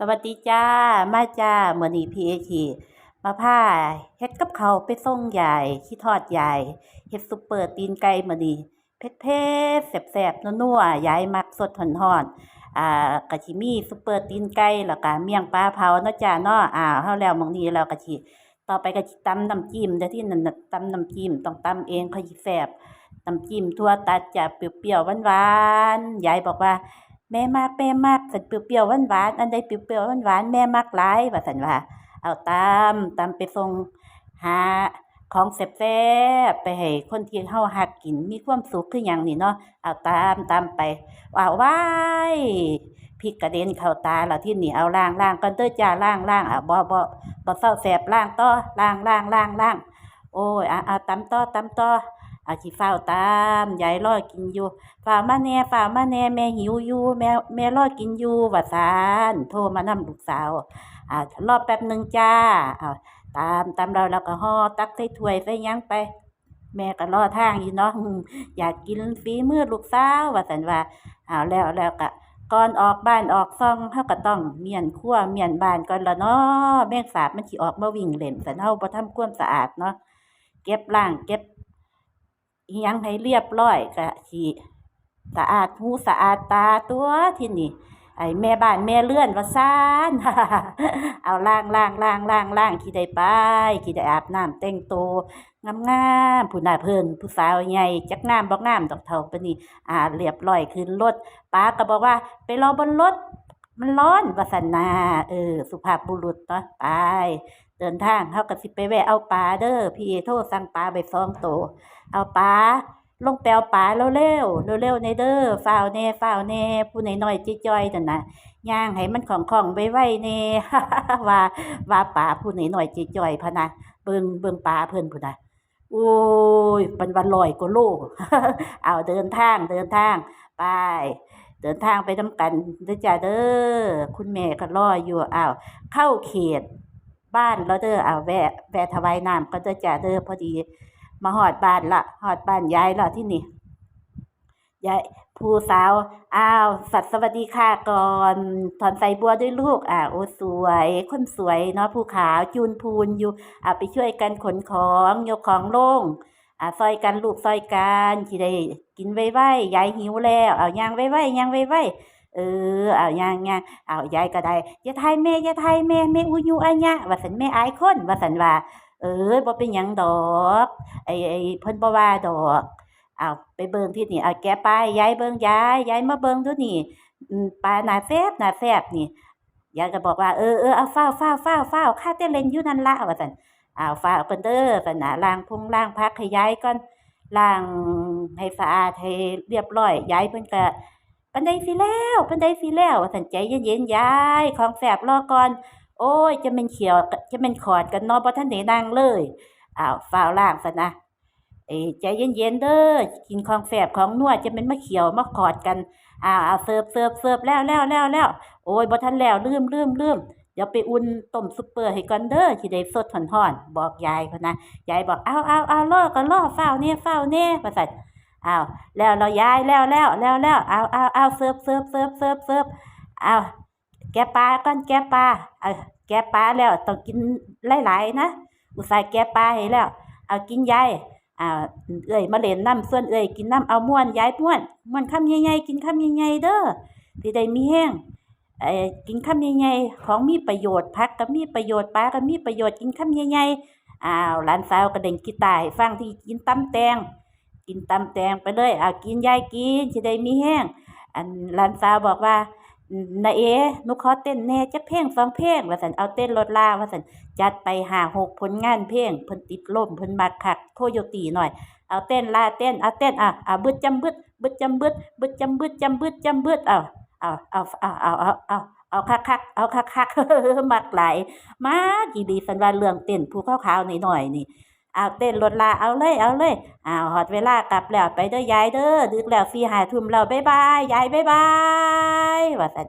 สวัสดีจ้า มาจ้ามื้อนี้พีเอทีมาพาเฮ็ดกับเขาไปส่งยายขี้ทอดยายเฮ็ดซุปเปอร์ตีนไก่มื้อนี้เผ็ดๆแซ่บนัวๆยายมักสดร้อนๆอ่าก็สิมีซุปเปอร์ตีนไก่แล้วก็เมี่ยงปลาเผาเนาะจ้าเนาะอ่าเฮาแล้วหม้อนี้แล้วก็สิต่อไปก็สิตำน้ำจิ้มเด้อที่นั่นตำน้ำจิ้มต้องตำเองค่อยสิแซ่บน้ำจิ้มถั่วตัดจ้ะเปรี้ยวๆหวานๆยายบอกว่า แม่มักแม่มักสันเปรี้ยวๆหวานๆอันใดเปรี้ยวๆหวานๆแม่มักหลายว่าซั่นว่า เอาตามตามไปส่งหาของแซ่บๆไปให้คนที่เฮาฮักกินมีความสุขคือหยังนี่เนาะเอาตามตามไปว้าวว้ายพริกกระเด็นเข้าตาแล้วที่นี่เอาล้างล้างก่อนเด้อจ้าล้างล้างอะบ่บ่บ่เซาแซ่บล้างต่อล้างล้างล้างล้างโอ้ยอะอะตำต่อตำต่อ อาสิฟ้าตามยายรอกินอยู่ฝ่ามาแน่ฝ่ามาแน่แม่หิวอยู่แม่แม่รอกินอยู่ว่าซานโทรมานำลูกสาวอ่ารอแป๊บหนึ่งจ้าอ่าตามตามเราแล้วก็ห่อตักใส่ถ้วยใส่ยังไป แม่ก็รอทางอยู่เนาะอยากกินฝีมือลูกสาวว่าซั่นว่าอ้าวแล้วแล้วก็ก่อนออกบ้านออกซ่องเฮาก็ต้องเมียนครัวเมียนบ้านก่อนละเนาะแมงสาบมันสิออกมาวิ่งเล่นซั่นเฮาบ่ทำความสะอาดเนาะเก็บล้างเก็บ ยังให้เรียบร้อยก็สิสะอาดหูสะอาดตาตัวที่นี่ ไอ้แม่บ้านแม่เลื่อนว่าซ่านเอาล้างล้างล้างล้างล้างขี้ได้ไปขี้ได้อาบน้ำแต่งตัวงามๆผู้หน่าเพิ่นผู้สาวใหญ่จักงามบ่งามดอกเท่าปนนี้อ่าเรียบร้อยขึ้นรถป้าก็บอกว่า ไปรอบนรถ มันร้อนว่าซั่นาเออ สุภาพบุรุษเนาะไป เดินทางเฮาก็สิไปแวะเอาปลาเด้อพี่โทรสั่งปลาไปสองโต เอาปลาลงไปเอาปลาเร็วๆเร็วในเด้อฝ้าวแหน่ฝ้าวแหน่ผู้น้อยๆจ้อยๆนั่นน่ะย่างให้มันคล่องๆไวๆแหน่ว่าว่าปลาผู้น้อยๆจ้อยๆพะนะเบิ่งเบิ่งปลาเพิ่นพุ่นะโอ้ยเป็นวันลอยกว่าโลเอาเดินทางเดินทางไป ดินทางไปนํกันเด้อจ้าเด้อคุณแม่ก็รออยู่อ้าวเข้าเขตบ้านแล้วเด้ออ้าวแวะแวะถวายน้ำก็เด้อจ้าเด้อพอดี มาฮอดบ้านละฮอดบ้านยายละที่นี่ยายผู้สาวอ้าวสัตว์สวัสดีค่ะก่อนถอนใส่บัวด้วยลูกอ่าโอ้สวย คนสวยเนาะผู้ขาวจูนพูนอยู่อ่าไปช่วยกันขนของยกของลง อ่าซอยกันลูกซอยกันที่ได้กินไว้ไว้ยายหิวแล้วเอาย่างไว้ไว้ย่างไว้ไว้เออเอาย่างย่างเอายายก็ได้อย่าทายแม่อย่าทายแม่แม่อุยูอัญญะว่าสันแม่อายคนว่าสันว่า เออบ่เป็นหยังดอกไอ้ไอ้เพิ่นบ่ว่าดอกเอาไปเบิ่งที่นี่เอาแกไปยายเบิ่งยายยายมาเบิ่งดูนี่ปลาหน้าแซบหน้าแซบนี่ยายก็บอกว่าเออเออเอาฟ้าวฟ้าวฟ้าวฟ้าข้าแต่เล่นอยู่นั่นละว่าซั่น อาฟ้าวเพิ่นเด้อซั่นน่ะล้างพุงล้างผักให้ยายก่อนล้างให้สะอาดให้เรียบร้อยย้ายเพิ่นก็ปานใดสิแล้วปานใดสิแล้วว่าซั่นใจเย็นๆย้ายของแซ่บรอก่อน โอ้ยจะแม่นเขียวจะแม่นขอดกันนาะบ่ทันได้นั่งเลยอ้าวฟ้าล้างซะนะเอ้ใจเย็นๆเด้อกินของแซ่บของนัวจะแม่นมาเขียวมาขอดกันอ้าวเอาเสิร์ฟเสิร์ฟเสิร์ฟแล้วแล้วแล้วแล้วโอ้ยบ่ทันแล้วลืมลืมลืม เดี๋ยวไปอุ่นต้มซุปเปอร์ให้ก่อนเด้อสิได้สดร้อนๆบอกยายเพิ่นนะยายบอกเอาเอาเอารอก็รอฟ้าวแน่ฟ้าวแน่ว่าซั่นอ้าวแล้วเรายายแล้วแล้วแล้วแล้วเอาเอาเอาเสิร์ฟเสิร์ฟเสิร์ฟเสิร์ฟเสิร์ฟอ้าแกปลาก่อนแกปลาเอาแกปลาแล้วต้องกินหลายๆนะอุตส่าห์แกปลาให้แล้ว เอากินยายอ่าเอ้ยมาเล่นน้ำส่วนเอ้ยกินน้ำเอาม่วนยายม่วนม่วนคำใหญ่ๆกินคำใหญ่ๆเด้อสิได้มีแห้ง กินคำใหญ่ๆของมีประโยชน์ผักก็มีประโยชน์ปลาก็มีประโยชน์กินคำใหญ่ๆอ้าวหลานสาวก็เด่นกีตาร์ให้ฟังที่กินตำแตงกินตำแตงไปเลยเอากินยายกินสิได้มีแห้งอันหลานสาวบอกว่านาเอหนูขอเต้นแหน่จักเพลงสองเพลงว่าซั่นเอาเต้นรถลาว่าซั่นจัดไปหาหกผลงานเพลงเพิ่นติดลมเพิ่นมักคักโคโยตีหน่อย เอาเต้นลาเต้นเอาเต้นอะอะบึดจำบึดบึดจำบึดบึดจำบึดจำบึดจำบึดเอา เอาเอาเอาเอาเอาเอาเอาคักเอาคักๆมักหลายมากีดีสันว่าเรื่องเต้นผู้ขาวๆหน่อยๆนี่เอาเต้นรถลาเอาเลยเอาเลยอ้าวฮอดเวลากลับแล้วไปเด้อยายเด้อดึกแล้วฟีหาทุ่มแล้วบ๊ายบายยายบ๊ายบายว่าซั่น